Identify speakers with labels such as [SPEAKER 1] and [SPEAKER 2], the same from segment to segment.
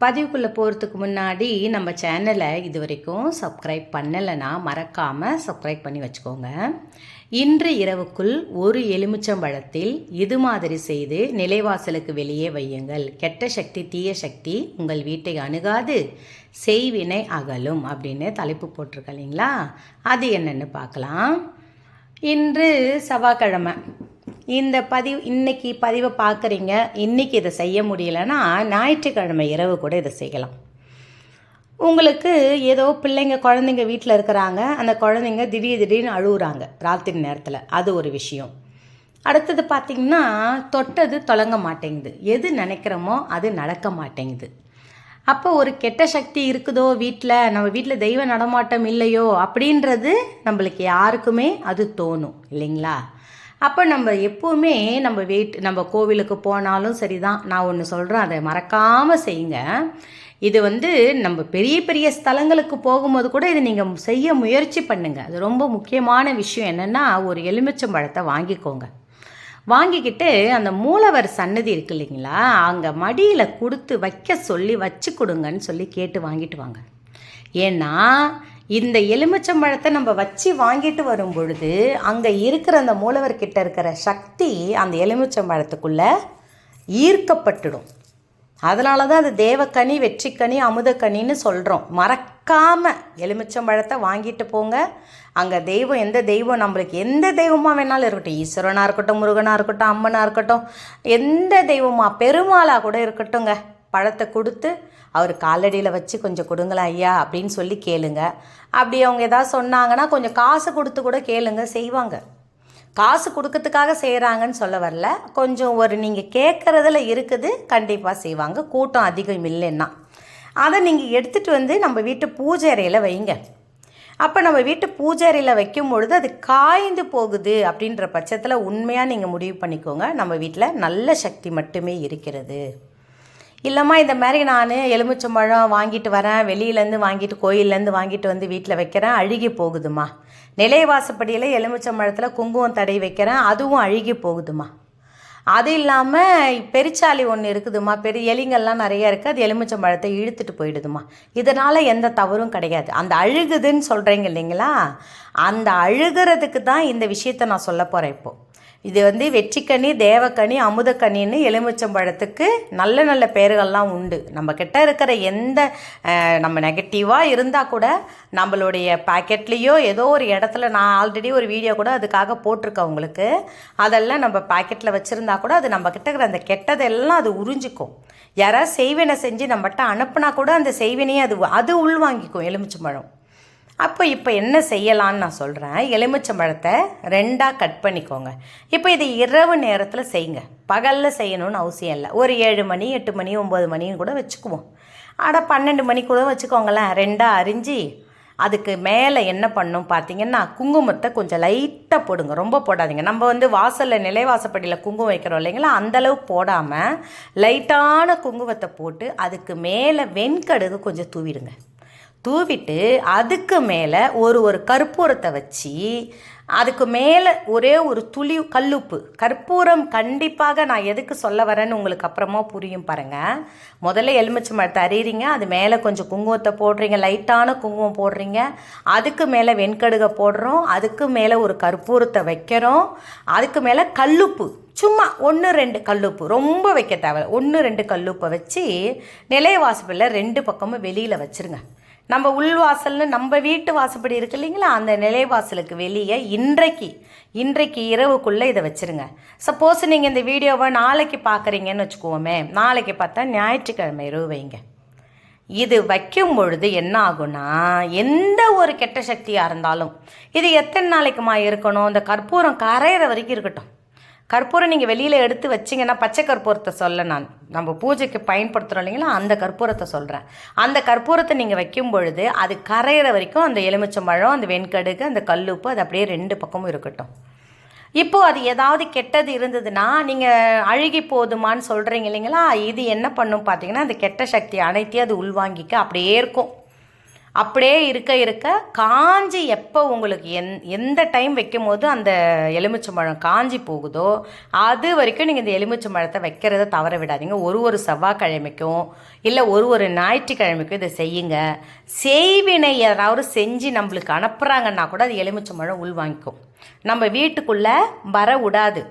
[SPEAKER 1] பதிவுக்குள்ளே போகிறதுக்கு முன்னாடி நம்ம சேனலை இது வரைக்கும் சப்ஸ்கிரைப் பண்ணலைன்னா மறக்காமல் சப்ஸ்கிரைப் பண்ணி வச்சுக்கோங்க. இன்று இரவுக்குள் ஒரு எலுமிச்சம்பழத்தில் இது மாதிரி செய்து நிலைவாசலுக்கு வெளியே வையுங்கள். கெட்ட சக்தி தீய சக்தி உங்கள் வீட்டை அணுகாது. செய்வினை அகலும் அப்படின்னு தலைப்பு போட்டிருக்க இல்லைங்களா? அது என்னென்னு பார்க்கலாம். இன்று செவ்வாய்க்கிழமை. இந்த பதிவு இன்னைக்கு பதிவை பார்க்குறீங்க. இன்னைக்கு இதை செய்ய முடியலன்னா ஞாயிற்றுக்கிழமை இரவு கூட இதை செய்யலாம். உங்களுக்கு ஏதோ பிள்ளைங்க குழந்தைங்க வீட்டில் இருக்கிறாங்க. அந்த குழந்தைங்க திடீர் திடீர்னு அழுகுறாங்க ராத்திரி நேரத்தில். அது ஒரு விஷயம். அடுத்தது பார்த்திங்கன்னா தொட்டது தொடங்க மாட்டேங்குது. எது நினைக்கிறோமோ அது நடக்க மாட்டேங்குது. அப்போ ஒரு கெட்ட சக்தி இருக்குதோ வீட்டில் நம்ம வீட்டில் தெய்வ நடமாட்டம் இல்லையோ? அப்படின்றது நம்மளுக்கு யாருக்குமே அது தோணும் இல்லைங்களா? அப்போ நம்ம எப்போவுமே நம்ம வெயிட் நம்ம கோவிலுக்கு போனாலும் சரி தான் நான் ஒன்று சொல்கிறேன் அதை மறக்காமல் செய்யுங்க. இது வந்து நம்ம பெரிய பெரிய ஸ்தலங்களுக்கு போகும்போது கூட இதை நீங்கள் செய்ய முயற்சி பண்ணுங்க. அது ரொம்ப முக்கியமான விஷயம் என்னென்னா ஒரு எலுமிச்சம்பழத்தை வாங்கிக்கோங்க. வாங்கிக்கிட்டு அந்த மூலவர் சன்னதி இருக்கு இல்லைங்களா அங்கே மடியில் கொடுத்து வைக்க சொல்லி வச்சு கொடுங்கன்னு சொல்லி கேட்டு வாங்கிட்டு வாங்க. ஏன்னா இந்த எலுமிச்சம்பழத்தை நம்ம வச்சு வாங்கிட்டு வரும் பொழுது அங்கே இருக்கிற அந்த மூலவர்கிட்ட இருக்கிற சக்தி அந்த எலுமிச்சம்பழத்துக்குள்ளே ஈர்க்கப்பட்டுடும். அதனால தான் அது தேவக்கனி வெற்றிக்கனி அமுதக்கனின்னு சொல்கிறோம் மறக்காமல் எலுமிச்சம்பழத்தை வாங்கிட்டு போங்க. அங்கே தெய்வம் எந்த தெய்வம் நம்மளுக்கு எந்த தெய்வமாக வேணாலும் இருக்கட்டும். ஈஸ்வரனாக இருக்கட்டும் முருகனாக இருக்கட்டும் அம்மனாக இருக்கட்டும் எந்த தெய்வமாக பெருமாளாக கூட இருக்கட்டும்ங்க. பழத்தை கொடுத்து அவர் காலடியில் வச்சு கொஞ்சம் கொடுங்களா ஐயா அப்படின்னு சொல்லி கேளுங்க. அப்படி அவங்க ஏதாவது சொன்னாங்கன்னா கொஞ்சம் காசு கொடுத்து கூட கேளுங்க செய்வாங்க. காசு கொடுக்கறதுக்காக செய்கிறாங்கன்னு சொல்ல வரல. கொஞ்சம் ஒரு நீங்கள் கேட்குறதுல இருக்குது கண்டிப்பாக செய்வாங்க. கூட்டம் அதிகம் இல்லைன்னா. அதை நீங்கள் எடுத்துகிட்டு வந்து நம்ம வீட்டு பூஜை அறையில் வைங்க. அப்போ நம்ம வீட்டு பூஜை அறையில் வைக்கும் பொழுது அது காய்ந்து போகுது அப்படின்ற பட்சத்தில் உண்மையாக நீங்கள் முடிவு பண்ணிக்கோங்க. நம்ம வீட்டில் நல்ல சக்தி மட்டுமே இருக்கிறது. இல்லைம்மா இந்த மாதிரி நான் எலுமிச்சம்பழம் வாங்கிட்டு வரேன். வெளியிலேருந்து வாங்கிட்டு கோயிலேருந்து வாங்கிட்டு வந்து வீட்டில் வைக்கிறேன். அழுகி போகுதுமா நிலைவாசப்படியில் எலுமிச்சம்பழத்தில் குங்குமம் தடை வைக்கிறேன். அதுவும் அழுகி போகுதுமா அது இல்லாமல் பெருச்சாலி ஒன்று இருக்குதுமா பெரிய எலிங்கள்லாம் நிறைய இருக்குது அது எலுமிச்சம்பழத்தை இழுத்துட்டு போயிடுதுமா இதனால் எந்த தவறும் கிடையாது. அந்த அழுகுதுன்னு சொல்கிறீங்க இல்லைங்களா? அந்த அழுகிறதுக்கு தான் இந்த விஷயத்தை நான் சொல்ல போகிறேன் இப்போது இது வந்து வெற்றிக்கனி தேவக்கனி அமுதக்கனின்னு எலுமிச்சம்பழத்துக்கு நல்ல நல்ல பேர்கள்லாம் உண்டு. நம்ம கிட்ட இருக்கிற எந்த நம்ம நெகட்டிவாக இருந்தால் கூட நம்மளுடைய பாக்கெட்லேயோ ஏதோ ஒரு இடத்துல நான் ஆல்ரெடி ஒரு வீடியோ கூட அதுக்காக போட்டிருக்கேன் உங்களுக்கு. அதெல்லாம் நம்ம பாக்கெட்டில் வச்சுருந்தா கூட அது நம்ம கிட்ட இருக்கிற அந்த கெட்டதெல்லாம் அது உறிஞ்சிக்கும். யாராவது செய்வினை செஞ்சு நம்மகிட்ட அனுப்புனா கூட அந்த செய்வினையை அது அது உள்வாங்கிக்கும் எலுமிச்சம்பழம். அப்போ இப்போ என்ன செய்யலான்னு நான் சொல்கிறேன் எலுமிச்சம்பழத்தை ரெண்டாக கட் பண்ணிக்கோங்க. இப்போ இது இரவு நேரத்தில் செய்யுங்க பகலில் செய்யணும்னு அவசியம் இல்லை. ஒரு ஏழு மணி எட்டு மணி ஒம்பது மணின்னு கூட வச்சுக்குவோம். ஆனால் பன்னெண்டு மணி கூட வச்சுக்கோங்களேன். ரெண்டாக அரிஞ்சு அதுக்கு மேலே என்ன பண்ணும் பார்த்தீங்கன்னா குங்குமத்தை கொஞ்சம் லைட்டாக போடுங்க. ரொம்ப போடாதீங்க. நம்ம வந்து வாசலில் நிலைவாசப்படியில் குங்குமம் வைக்கிறோம் இல்லைங்களா? அந்தளவு போடாமல் லைட்டான குங்குமத்தை போட்டு அதுக்கு மேலே வெண்கடுகு கொஞ்சம் தூவிடுங்க. தூவிட்டு அதுக்கு மேலே ஒரு ஒரு கற்பூரத்தை வச்சு அதுக்கு மேலே ஒரே ஒரு துளி கல்லுப்பு. கற்பூரம் கண்டிப்பாக நான் எதுக்கு சொல்ல வரேன்னு உங்களுக்கு அப்புறமா புரியும் பாருங்கள் முதல்ல எலுமிச்சை மழை அறிறீங்க அது மேலே கொஞ்சம் குங்குமத்தை போடுறீங்க லைட்டான குங்குமம் போடுறீங்க. அதுக்கு மேலே வெண்கடுகை போடுறோம் அதுக்கு மேலே ஒரு கற்பூரத்தை வைக்கிறோம் அதுக்கு மேலே கல்லுப்பு. சும்மா ஒன்று ரெண்டு கல்லுப்பு. ரொம்ப வைக்க தேவை ஒன்று ரெண்டு கல்லுப்பை வச்சு நிலைவாசப்பில் ரெண்டு பக்கமும் வெளியில் வச்சுருங்க. நம்ம உள்வாசல்னு நம்ம வீட்டு வாசப்படி இருக்கு இல்லைங்களா? அந்த நிலைவாசலுக்கு வெளியே இன்றைக்கு இன்றைக்கு இரவுக்குள்ளே இதை வச்சுருங்க. சப்போஸ் நீங்கள் இந்த வீடியோவை நாளைக்கு பார்க்குறீங்கன்னு வச்சுக்கோமே. நாளைக்கு பார்த்தா ஞாயிற்றுக்கிழமை இரவு வைங்க. இது வைக்கும் பொழுது என்ன ஆகும்னா எந்த ஒரு கெட்ட சக்தியாக இருந்தாலும் இது எத்தனை நாளைக்குமா இருக்கணும்? இந்த கற்பூரம் கரையிற வரைக்கும் இருக்கட்டும். கற்பூரம் நீங்கள் வெளியில் எடுத்து வச்சிங்கன்னா பச்சை கற்பூரத்தை சொல்ல நான். நம்ம பூஜைக்கு பயன்படுத்துகிறோம் இல்லைங்களா? அந்த கற்பூரத்தை சொல்கிறேன் அந்த கற்பூரத்தை நீங்கள் வைக்கும் பொழுது அது கரையிற வரைக்கும் அந்த எலுமிச்சம்பழம் அந்த வெண்கடுகு அந்த கல்லுப்பு அது அப்படியே ரெண்டு பக்கமும் இருக்கட்டும். இப்போது அது ஏதாவது கெட்டது இருந்ததுன்னா நீங்கள் அழுகி போதுமான்னு சொல்கிறீங்க இல்லைங்களா? இது என்ன பண்ணும் பார்த்தீங்கன்னா அந்த கெட்ட சக்தி அனைத்தையும் அது உள்வாங்கிக்க அப்படியே இருக்கும். அப்படியே இருக்க இருக்க காஞ்சி எப்போ உங்களுக்கு எந் எந்த டைம் வைக்கும் போது அந்த எலுமிச்சம்பழம் காஞ்சி போகுதோ அது வரைக்கும் நீங்கள் இந்த எலுமிச்சம்பழத்தை வைக்கிறத தவற விடாதீங்க. ஒரு ஒரு செவ்வாய்க்கிழமைக்கும் இல்லை ஒரு ஒரு ஞாயிற்றுக்கிழமைக்கும் இதை செய்யுங்க. செய்வினை யாராவது செஞ்சு நம்மளுக்கு அனுப்புகிறாங்கன்னா கூட அது எலுமிச்சம்பழம் உள் வாங்கிக்கும் நம்ம வீட்டுக்குள்ளே வர விடாது.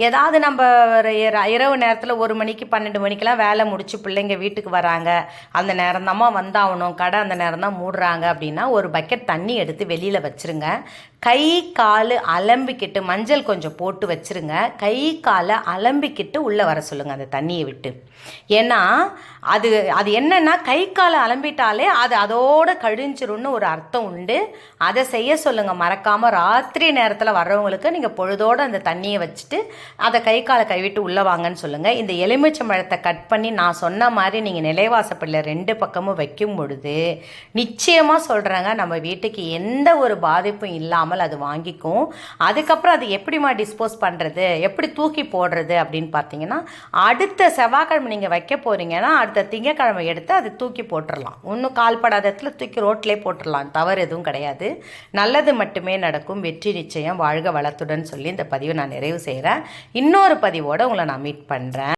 [SPEAKER 1] ஏதாவது நம்ம இர- இரவு நேரத்தில் ஒரு மணிக்கு பன்னெண்டு மணிக்கெல்லாம் வேலை முடிச்சு பிள்ளைங்க வீட்டுக்கு வராங்க. அந்த நேரம் தான் வந்தாகணும். கடை அந்த நேரம் தான் மூடுறாங்க அப்படின்னா ஒரு பக்கெட் தண்ணி எடுத்து வெளியில் வச்சுருங்க. கை கால் அலம்பிக்கிட்டு மஞ்சள் கொஞ்சம் போட்டு வச்சுருங்க. கை காலை அலம்பிக்கிட்டு உள்ளே வர சொல்லுங்கள் அந்த தண்ணியை விட்டு. ஏன்னா அது அது என்னென்னா கை காலை அலம்பிட்டாலே அது அதோட கழிஞ்சிரும்னு ஒரு அர்த்தம் உண்டு. அதை செய்ய சொல்லுங்கள் மறக்காமல் ராத்திரி நேரத்தில் வர்றவங்களுக்கு நீங்கள் பொழுதோடு அந்த தண்ணியை வச்சுட்டு அதை கை காலை கழுவிட்டு உள்ளே வாங்கன்னு சொல்லுங்கள் இந்த எலுமிச்சம்பழத்தை கட் பண்ணி நான் சொன்ன மாதிரி நீங்கள் நிலைவாசப்படியில் ரெண்டு பக்கமும் வைக்கும் பொழுது நிச்சயமாக சொல்கிறேங்க நம்ம வீட்டுக்கு எந்த ஒரு பாதிப்பும் இல்லாமல் அது வாங்கிக்கும். அதுக்கப்புறம் அது எப்படிம்மா டிஸ்போஸ் பண்ணுறது எப்படி தூக்கி போடுறது அப்படின்னு பார்த்தீங்கன்னா அடுத்த செவ்வாய்க்கிழமை நீங்கள் வைக்க போகிறீங்கன்னா அடுத்த திங்கக்கிழமை எடுத்து அதை தூக்கி போட்டுடலாம் ஒன்றும் கால்படாத இடத்துல தூக்கி ரோட்லேயே போட்டுடலாம் தவறு எதுவும் கிடையாது. நல்லது மட்டுமே நடக்கும். வெற்றி நிச்சயம். வாழ்க வளத்துடன் சொல்லி இந்த பதிவை நான் நிறைவு செய்கிறேன் இன்னொரு பதிவோடு உங்களை நான் மீட் பண்ணுறேன்